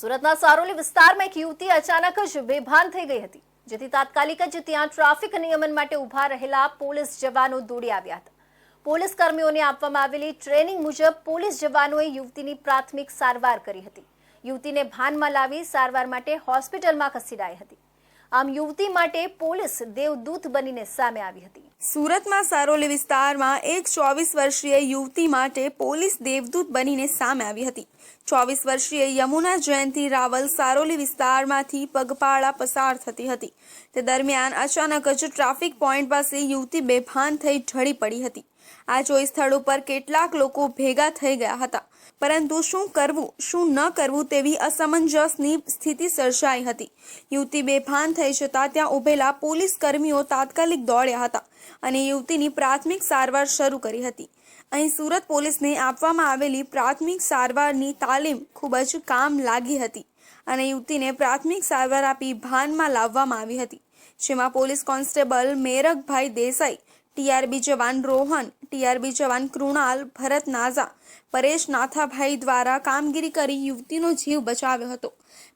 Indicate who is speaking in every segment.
Speaker 1: સુરતના સારોલી વિસ્તારમાં એક યુવતી અચાનક જ બેભાન થઈ ગઈ હતી, જેથી તાત્કાલિક જ ત્યાં ટ્રાફિક નિયમન માટે ઊભા રહેલા પોલીસ જવાનો દોડી આવ્યા હતા. પોલીસ કર્મીઓને આપવામાં આવેલી ટ્રેનિંગ મુજબ પોલીસ જવાનોએ યુવતીની પ્રાથમિક સારવાર કરી હતી. યુવતીને ભાનમાં લાવી સારવાર માટે હોસ્પિટલમાં ખસેડાઈ હતી. આમ યુવતી માટે પોલીસ દેવદૂત બનીને સામે આવી હતી.
Speaker 2: સુરતમાં સારોલી વિસ્તારમાં એક ચોવીસ વર્ષીય યુવતી માટે પોલીસ દેવદૂત બનીને સામે આવી હતી. ચોવીસ વર્ષીય યમુના જયંતિ રાવલ સારોલી વિસ્તારમાંથી પગપાળા પસાર થતી હતી. તે દરમિયાન અચાનક જ ટ્રાફિક પોઈન્ટ પાસે યુવતી બેભાન થઈ ઢળી પડી હતી. આ જોઈ સ્થળ ઉપર કેટલાક લોકો ભેગા થઈ ગયા હતા. પરંતુ શું કરવું, શું ન કરવું તેવી અસમંજસની સ્થિતિ સર્જાઈ હતી. યુવતી બેભાન થઈ જતાં ત્યાં ઉભેલા પોલીસ કર્મીઓ તાત્કાલિક દોડ્યા હતા અને યુવતીની પ્રાથમિક સારવાર શરૂ કરી હતી. અહીં સુરત પોલીસને આપવામાં આવેલી પ્રાથમિક સારવારની તાલીમ ખૂબ જ કામ લાગી હતી અને યુવતીને પ્રાથમિક સારવાર આપી ભાનમાં લાવવામાં આવી હતી, જેમાં police constable Merakbhai Desai TRB જવાન રોહન, ટીઆરબી જવાન કૃણાલ, ભરત નાઝા, પરેશ નાથાભાઈ દ્વારા કામગીરી કરી યુવતીનો જીવ બચાવ્યો હતો.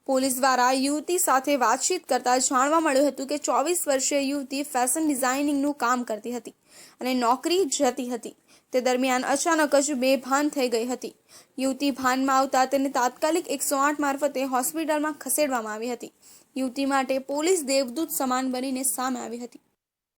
Speaker 2: પોલીસ દ્વારા યુવતી સાથે વાતચીત કરતા જાણવા મળ્યું હતું કે ચોવીસ વર્ષીય યુવતી ફેશન ડિઝાઇનિંગનું કામ કરતી હતી અને નોકરી જતી હતી. તે દરમિયાન અચાનક જ બેભાન થઈ ગઈ હતી. યુવતી ભાનમાં આવતા તેને તાત્કાલિક એકસો આઠ મારફતે હોસ્પિટલમાં ખસેડવામાં આવી હતી. યુવતી માટે પોલીસ દેવદૂત સમાન બનીને સામે આવી હતી.